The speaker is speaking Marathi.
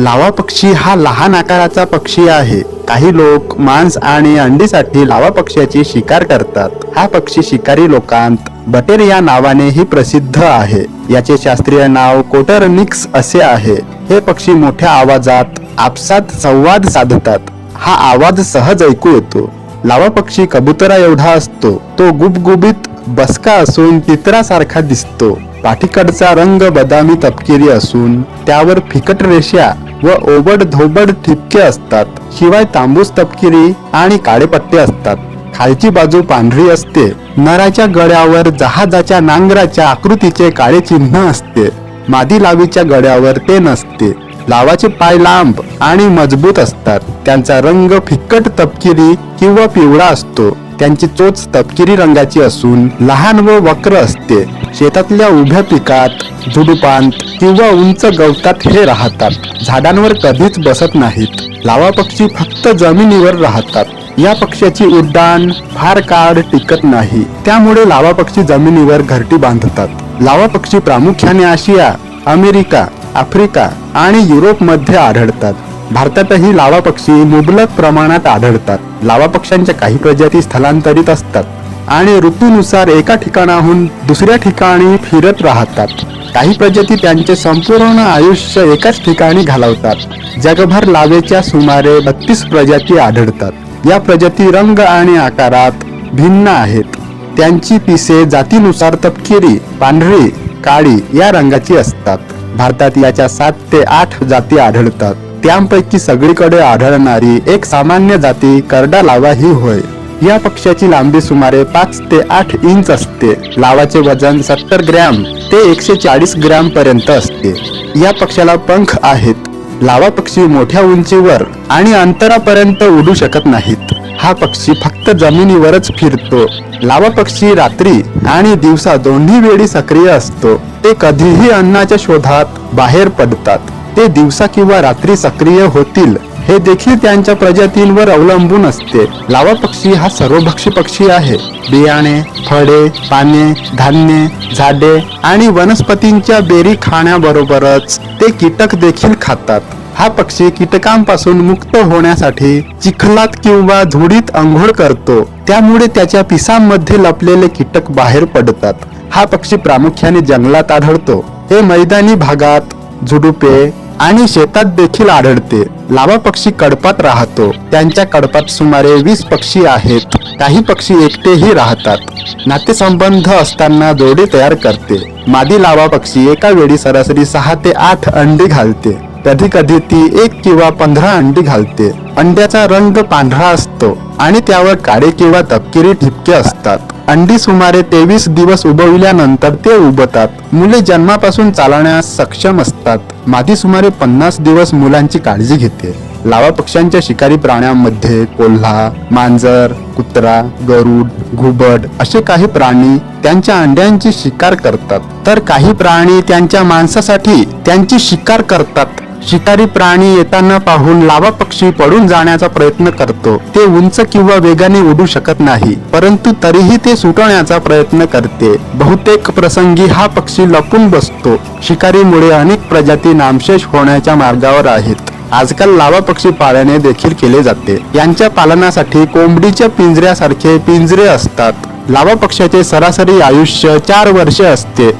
लावा पक्षी हा लहान आकाराचा पक्षी आहे. काही लोक मांस आणि अंडीसाठी लावा पक्ष्याची शिकार करतात. हा पक्षी शिकारी लोकांत बटेर या नावानेही प्रसिद्ध आहे. याचे शास्त्रीय नाव कोटरनिक्स असे आहे. हे पक्षी मोठ्या आवाजात आपसात संवाद साधतात. हा आवाज सहज ऐकू येतो. लावा पक्षी कबुतरा एवढा असतो. तो गुबगुबीत बसका असून चित्रासारखा दिसतो. पाठीकडचा रंग बदामी तपकिरी असून त्यावर फिकट रेषा व ओबड धोबड ठिपके असतात. शिवाय तांबूस तपकिरी आणि काळे पट्टे असतात. खालची बाजू पांढरी असते. नराच्या गळ्यावर जहाजाच्या नांगराच्या आकृतीचे काळे चिन्ह असते. मादी लावीच्या गळ्यावर ते नसते. लावाचे पाय लांब आणि मजबूत असतात. त्यांचा रंग फिक्कट तपकिरी किंवा पिवळा असतो. त्यांची चोच तपकिरी रंगाची असून लहान व वक्र असते. शेतातल्या उभ्या पिकात झुडुपांत किंवा उंच गवतात हे राहतात. झाडांवर कधीच बसत नाहीत. लावा पक्षी फक्त जमिनीवर राहतात. या पक्ष्याची उड्डाण फार काळ टिकत नाही. त्यामुळे लावा पक्षी जमिनीवर घरटी बांधतात. लावा पक्षी प्रामुख्याने आशिया अमेरिका आफ्रिका आणि युरोपमध्ये आढळतात. भारतातही लावा पक्षी मुबलक प्रमाणात आढळतात. लावा पक्ष्यांच्या काही प्रजाती स्थलांतरित असतात. आणि ऋतूनुसार एका ठिकाणाहून दुसऱ्या ठिकाणी फिरत राहतात. काही प्रजाती त्यांचे संपूर्ण आयुष्य एकाच ठिकाणी घालवतात. जगभर लावेच्या सुमारे बत्तीस प्रजाती आढळतात. या प्रजाती रंग आणि आकारात भिन्न आहेत. त्यांची पिसे जातीनुसार तपकिरी पांढरी काळी या रंगाची असतात. भारतात याच्या सात ते आठ जाती आढळतात. त्यांपैकी सगळीकडे आढळणारी एक सामान्य जाती करडा लावा ही होय. या पक्ष्याची लांबी सुमारे पाच ते आठ इंच असते. लावाचे वजन सत्तर ग्रॅम ते एकशे चाळीस ग्रॅम पर्यंत असते. या पक्षाला पंख आहेत. लावा पक्षी मोठ्या उंचीवर आणि अंतरापर्यंत उडू शकत नाहीत. हा पक्षी फक्त जमिनीवरच फिरतो. लावा पक्षी रात्री आणि दिवसा दोन्ही वेळी सक्रिय असतो. ते कधीही अन्नाच्या शोधात बाहेर पडतात. ते दिवसा किंवा रात्री सक्रिय होतील. हे देखील त्यांच्या प्रजातींवर अवलंबून असते. लावा पक्षी हा सर्वभक्षी पक्षी आहे. बियाणे फळे पाने धान्य झाडे आणि वनस्पतींच्या बेरी खाण्याबरोबरच ते कीटक देखील खातात. हा पक्षी कीटकांपासून मुक्त होण्यासाठी चिखलात किंवा धुडीत आंघोळ करतो. त्यामुळे त्याच्या पिसांमध्ये लपलेले कीटक बाहेर पडतात. हा पक्षी प्रामुख्याने जंगलात आढळतो. हे मैदानी भागात झुडुपे आणि शेतात देखील आढळते. लावा पक्षी कडपात राहतो. त्यांच्या कडपात सुमारे वीस पक्षी आहेत. काही पक्षी एकटेही राहतात. नातेसंबंध असताना जोडी तयार करते. मादी लावा पक्षी एका वेळी सरासरी सहा ते आठ अंडी घालते. कधी कधी ती एक किंवा पंधरा अंडी घालते. अंड्याचा रंग पांढरा असतो आणि त्यावर काळे किंवा तपकिरी ठिपके असतात. अंडी सुमारे तेवीस दिवस उबविल्यानंतर ते उबतात. मुले जन्मापासून चालण्यास सक्षम असतात. मादी सुमारे पन्नास दिवस मुलांची काळजी घेते. लावा पक्ष्यांच्या शिकारी प्राण्यांमध्ये कोल्हा मांजर कुत्रा गरुड घुबड असे काही प्राणी त्यांच्या अंड्यांची शिकार करतात. तर काही प्राणी त्यांच्या मांसासाठी त्यांची शिकार करतात. शिकारी प्राणी येताना पाहून लावा पक्षी पडून जाण्याचा प्रयत्न करतो. ते उंच किंवा वेगाने उडू शकत नाही परंतु तरीही ते सुटवण्याचा प्रयत्न करते. बहुतेक प्रसंगी हा पक्षी लपून बसतो. शिकारीमुळे अनेक प्रजाती नामशेष होण्याच्या मार्गावर आहेत. आजकाल लावा पक्षी पाळणे देखील केले जाते. यांच्या पालनासाठी कोंबडीच्या पिंजऱ्यासारखे पिंजरे असतात. लावा पक्षाचे सरासरी आयुष्य चार वर्षे असते.